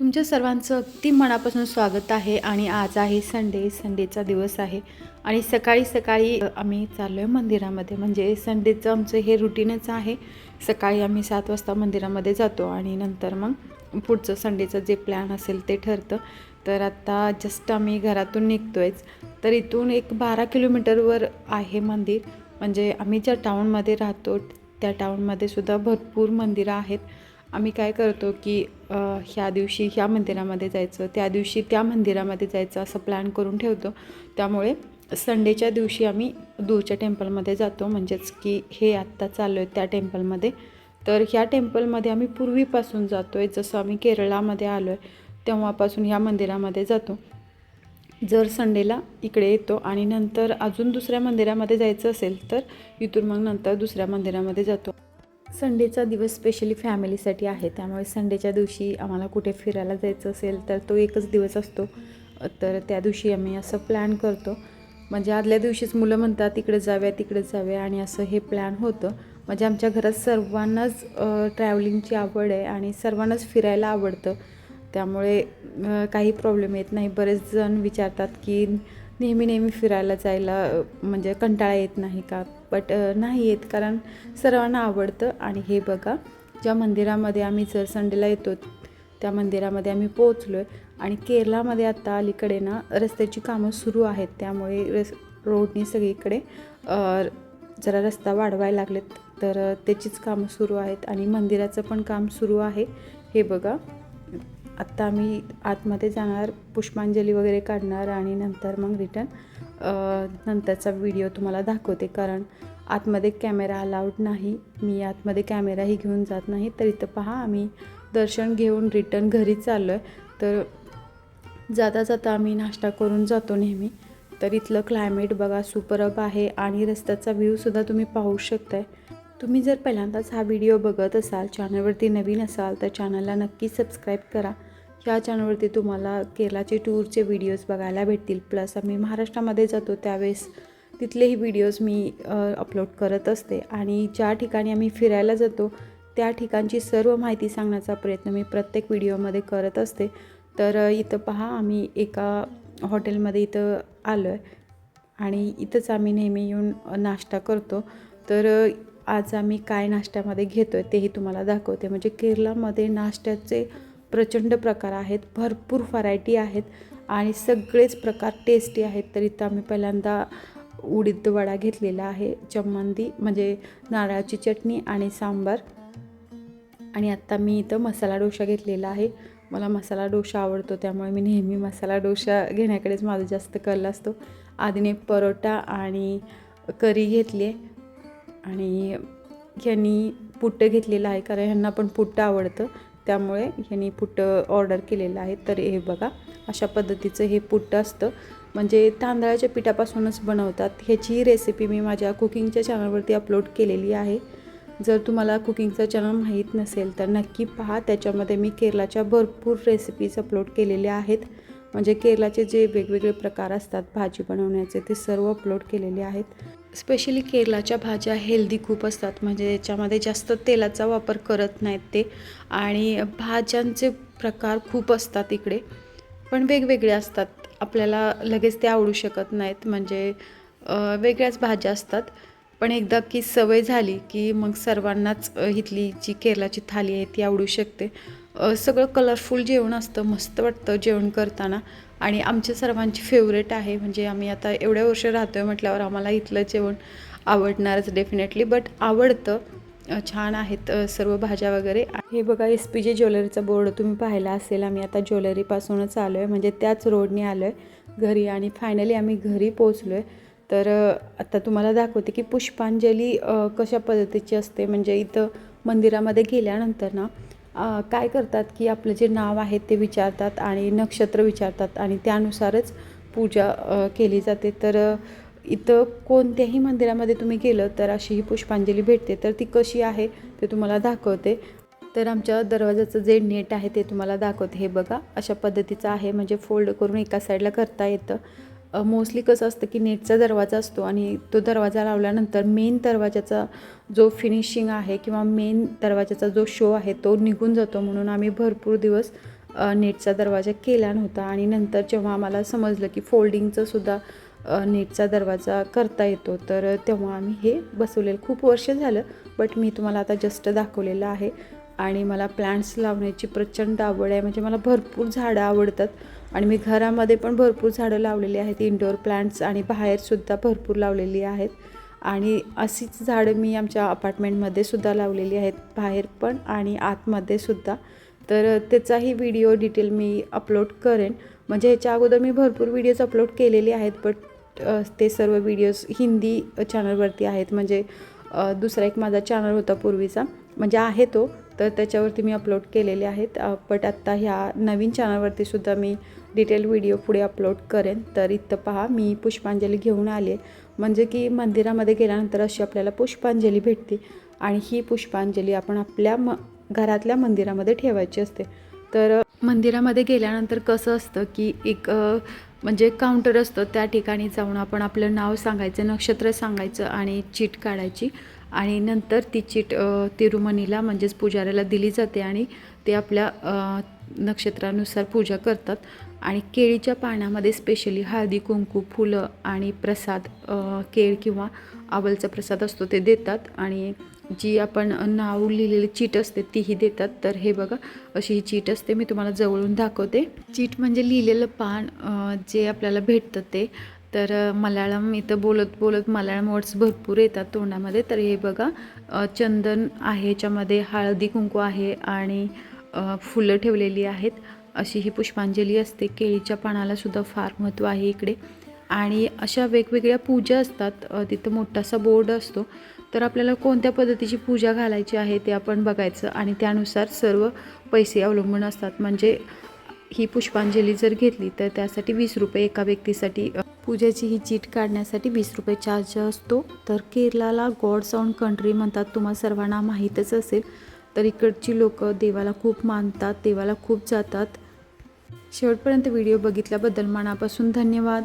तुमच्या सर्वांचं अगदी मनापासून स्वागत आहे आणि आज आहे संडे संडेचा दिवस आहे. आणि सकाळी सकाळी आम्ही चाललो आहे मंदिरामध्ये. म्हणजे संडेचं आमचं हे रुटीनच आहे. सकाळी आम्ही सात वाजता मंदिरामध्ये जातो आणि नंतर मग पुढचं संडेचं जे प्लॅन असेल ते ठरतं. तर आत्ता जस्ट आम्ही घरातून निघतो आहेच तर इथून एक बारा किलोमीटरवर आहे मंदिर. म्हणजे आम्ही ज्या टाऊनमध्ये राहतो त्या टाऊनमध्ये सुद्धा भरपूर मंदिरं आहेत. आम्ही काय करतो की ह्या दिवशी ह्या मंदिरामध्ये जायचं त्या दिवशी त्या मंदिरामध्ये जायचं असं प्लॅन करून ठेवतो. त्यामुळे संडेच्या दिवशी आम्ही दूरच्या टेम्पलमध्ये जातो. म्हणजेच की हे आत्ता चाललो आहे त्या टेम्पलमध्ये. तर ह्या टेम्पलमध्ये आम्ही पूर्वीपासून जातो आहे जसं आम्ही केरळामध्ये आलो आहे तेव्हापासून ह्या मंदिरामध्ये जातो. जर संडेला इकडे येतो आणि नंतर अजून दुसऱ्या मंदिरामध्ये जायचं असेल तर इथून मग नंतर दुसऱ्या मंदिरामध्ये जातो. संडेचा दिवस स्पेशली फॅमिलीसाठी आहे. त्यामुळे संडेच्या दिवशी आम्हाला कुठे फिरायला जायचं असेल तर तो एकच दिवस असतो. तर त्या दिवशी आम्ही असं प्लॅन करतो. म्हणजे आदल्या दिवशीच मुलं म्हणतात तिकडे जाऊया तिकडे जाऊया. आणि असं हे प्लॅन होतं. म्हणजे आमच्या घरात सर्वांनाच ट्रॅव्हलिंगची आवड आहे आणि सर्वांनाच फिरायला आवडतं. त्यामुळे काही प्रॉब्लेम येत नाही. बरेच जण विचारतात की नेहमी नेहमी फिरायला जायला म्हणजे कंटाळा येत नाही का? बट नाही येत कारण सर्वांना आवडतं. आणि हे बघा ज्या मंदिरामध्ये आम्ही जर संडेला येतो त्या मंदिरामध्ये आम्ही पोहोचलो आहे आणि केरळामध्ये आता अलीकडे ना रस्त्याची कामं सुरू आहेत. त्यामुळे रस रोडनी सगळीकडे जरा रस्ता वाढवायला लागलेत. तर त्याचीच कामं सुरू आहेत. आणि मंदिराचं पण काम सुरू आहे. हे बघा. आत्ता आम्ही आतमध्ये जाणार पुष्पांजली वगैरे काढणार आणि नंतर मग रिटर्न नंतरचा व्हिडिओ तुम्हाला दाखवते कारण आतमध्ये कॅमेरा अलाउड नाही. मी आतमध्ये कॅमेराही घेऊन जात नाही. तर इथं पहा आम्ही दर्शन घेऊन रिटर्न घरी चाललो आहे तर जाता जाता आम्ही नाश्ता करून जातो नेहमी. तर इथलं क्लायमेट बघा सुपरब आहे आणि रस्त्याचा व्ह्यूसुद्धा तुम्ही पाहू शकताय. तुम्ही जर पहिल्यांदाच हा व्हिडिओ बघत असाल चॅनलवरती नवीन असाल तर चॅनलला नक्की सबस्क्राईब करा. ह्या चॅनलवरती तुम्हाला केरळाचे टूरचे व्हिडिओज बघायला भेटतील. प्लस आम्ही महाराष्ट्रामध्ये जातो त्यावेळेस तिथलेही व्हिडिओज मी अपलोड करत असते. आणि ज्या ठिकाणी आम्ही फिरायला जातो त्या ठिकाणची सर्व माहिती सांगण्याचा प्रयत्न मी प्रत्येक व्हिडिओमध्ये करत असते. तर इथं पहा आम्ही एका हॉटेलमध्ये इथं आलो आहे आणि इथंच आम्ही नेहमी येऊन नाश्ता करतो. तर आज आम्ही काय नाश्त्यामध्ये घेतो आहे तेही तुम्हाला दाखवते. म्हणजे केरळामध्ये नाश्त्याचे प्रचंड प्रकार आहेत भरपूर व्हरायटी आहेत आणि सगळेच प्रकार टेस्टी आहेत. तर इथं आम्ही पहिल्यांदा उडीद वडा घेतलेला आहे चम्मंदी म्हणजे नारळाची चटणी आणि सांबार. आणि आत्ता मी इथं मसाला डोसा घेतलेला आहे. मला मसाला डोसा आवडतो त्यामुळे मी नेहमी मसाला डोसा घेण्याकडेच माझा जास्त कल असतो. आधीने परोटा आणि करी घेतली आहे आणि ह्यांनी पुट्टं घेतलेलं आहे कारण ह्यांना पण पुट्टं आवडतं. त्यामुळे ह्यांनी पुट्टं ऑर्डर केलेलं आहे. तर हे बघा अशा पद्धतीचं हे पुट्टं असतं. म्हणजे तांदळाच्या पिठापासूनच बनवतात. ह्याची रेसिपी मी माझ्या कुकिंगच्या चॅनलवरती अपलोड केलेली आहे. जर तुम्हाला कुकिंगचं चॅनल माहीत नसेल तर नक्की पहा. त्याच्यामध्ये मी केरळाच्या भरपूर रेसिपीज अपलोड केलेल्या आहेत. म्हणजे केरळाचे जे वेगवेगळे प्रकार असतात भाजी बनवण्याचे ते सर्व अपलोड केलेले आहेत. स्पेशली केरळाच्या भाज्या हेल्दी खूप असतात. म्हणजे याच्यामध्ये जास्त तेलाचा वापर करत नाहीत ते. आणि भाज्यांचे प्रकार खूप असतात इकडे. पण वेगवेगळे असतात. आपल्याला लगेच ते आवडू शकत नाहीत. म्हणजे वेगळ्याच भाज्या असतात. पण एकदा की सवय झाली की मग सर्वांनाच इथली जी केरळाची थाली आहे ती आवडू शकते. सगळं कलरफुल जेवण असतं मस्त वाटतं जेवण करताना. आणि आमच्या सर्वांची फेवरेट आहे म्हणजे आम्ही आता एवढ्या वर्ष राहतो आहे म्हटल्यावर आम्हाला इथलं जेवण आवडणारच डेफिनेटली बट आवडतं छान आहेत सर्व भाज्या वगैरे. हे बघा एस पी जे ज्वेलरीचा बोर्ड तुम्ही पाहिला असेल आम्ही आता ज्वेलरीपासूनच आलो आहे म्हणजे त्याच रोडने आलो आहे घरी आणि फायनली आम्ही घरी पोचलो आहे तर आता तुम्हाला दाखवते की पुष्पांजली कशा पद्धतीची असते. म्हणजे इथं मंदिरामध्ये गेल्यानंतर ना काय करतात की आपलं जे नाव आहे ते विचारतात आणि नक्षत्र विचारतात आणि त्यानुसारच पूजा केली जाते. तर इथं कोणत्याही मंदिरामध्ये तुम्ही गेलं तर अशी ही पुष्पांजली भेटते. तर ती कशी आहे ते तुम्हाला दाखवते. तर आमच्या दरवाजाचं जे नेट आहे ते तुम्हाला दाखवते. हे बघा अशा पद्धतीचं आहे. म्हणजे फोल्ड करून एका साईडला करता येतं. मोस्टली कसं असतं की नेटचा दरवाजा असतो आणि तो दरवाजा लावल्यानंतर मेन दरवाजाचा जो फिनिशिंग आहे किंवा मेन दरवाजाचा जो शो आहे तो निघून जातो म्हणून आम्ही भरपूर दिवस नेटचा दरवाजा केला नव्हता. आणि नंतर जेव्हा आम्हाला समजलं की फोल्डिंगचं सुद्धा नेटचा दरवाजा करता येतो तर तेव्हा आम्ही हे बसवलेलं. खूप वर्ष झालं बट मी तुम्हाला आता जस्ट दाखवलेलं आहे. आणि मला प्लांट्स लावण्याची प्रचंड आवड आहे. म्हणजे मला भरपूर झाडं आवडतात. आणि मी घरामध्ये पण भरपूर झाडं लावलेली आहेत. इंडोर प्लांट्स आणि बाहेरसुद्धा भरपूर लावलेली आहेत. आणि अशीच झाडं मी आमच्या अपार्टमेंटमध्ये सुद्धा लावलेली आहेत. बाहेर पण आणि आतमध्ये सुद्धा. तर त्याचाही व्हिडिओ डिटेल मी अपलोड करेन. म्हणजे ह्याच्या अगोदर मी भरपूर व्हिडिओज अपलोड केलेले आहेत बट ते सर्व व्हिडिओज हिंदी चॅनलवरती आहेत. म्हणजे दुसरा एक माझा चॅनल होता पूर्वीचा. म्हणजे आहे तो. तर त्याच्यावरती मी अपलोड केलेले आहेत. बट आत्ता ह्या नवीन चॅनलवरती सुद्धा मी डिटेल व्हिडिओ पुढे अपलोड करेन. तर इथं पहा मी पुष्पांजली घेऊन आले. म्हणजे की मंदिरामध्ये गेल्यानंतर अशी आपल्याला पुष्पांजली भेटते. आणि ही पुष्पांजली आपण आपल्या म घरातल्या मंदिरामध्ये ठेवायची असते. तर मंदिरामध्ये गेल्यानंतर कसं असतं की एक म्हणजे काउंटर असतं. त्या ठिकाणी जाऊन आपण आपलं नाव सांगायचं नक्षत्र सांगायचं आणि चीट काढायची. आणि नंतर ती चीट तिरुमणीला म्हणजेच पुजाऱ्याला दिली जाते आणि ते आपल्या नक्षत्रानुसार पूजा करतात. आणि केळीच्या पाण्यामध्ये स्पेशली हळदी कुंकू फुलं आणि प्रसाद केळ किंवा आवलचा प्रसाद असतो ते देतात. आणि जी आपण नाव लिहिलेली चीट असते तीही देतात. तर हे बघा अशी ही चीट असते. मी तुम्हाला जवळून दाखवते. चीट म्हणजे लिहिलेलं पान जे आपल्याला भेटतं ते तर मल्याळम इथं बोलत बोलत मल्याळम वर्ड्स भरपूर येतात तोंडामध्ये. तर हे बघा चंदन आहे याच्यामध्ये हळदी कुंकू आहे आणि फुलं ठेवलेली आहेत. अशी ही पुष्पांजली असते. केळीच्या पानालासुद्धा फार महत्त्व आहे इकडे. आणि अशा वेगवेगळ्या पूजा असतात. तिथं मोठासा बोर्ड असतो. तर आपल्याला कोणत्या पद्धतीची पूजा घालायची आहे ते आपण बघायचं. आणि त्यानुसार सर्व पैसे अवलंबून असतात. म्हणजे ही पुष्पांजली जर घेतली तर त्यासाठी वीस रुपये एका व्यक्तीसाठी पूजेची ही चीट काढण्यासाठी वीस रुपये चार्ज असतो. तर केरलाला गॉड साऊंड कंट्री म्हणतात तुम्हा सर्वांना माहीतच असेल. तर इकडची लोक देवाला खूप मानतात देवाला खूप जातात. शेवटपर्यंत व्हिडिओ बघितल्याबद्दल मनापासून धन्यवाद.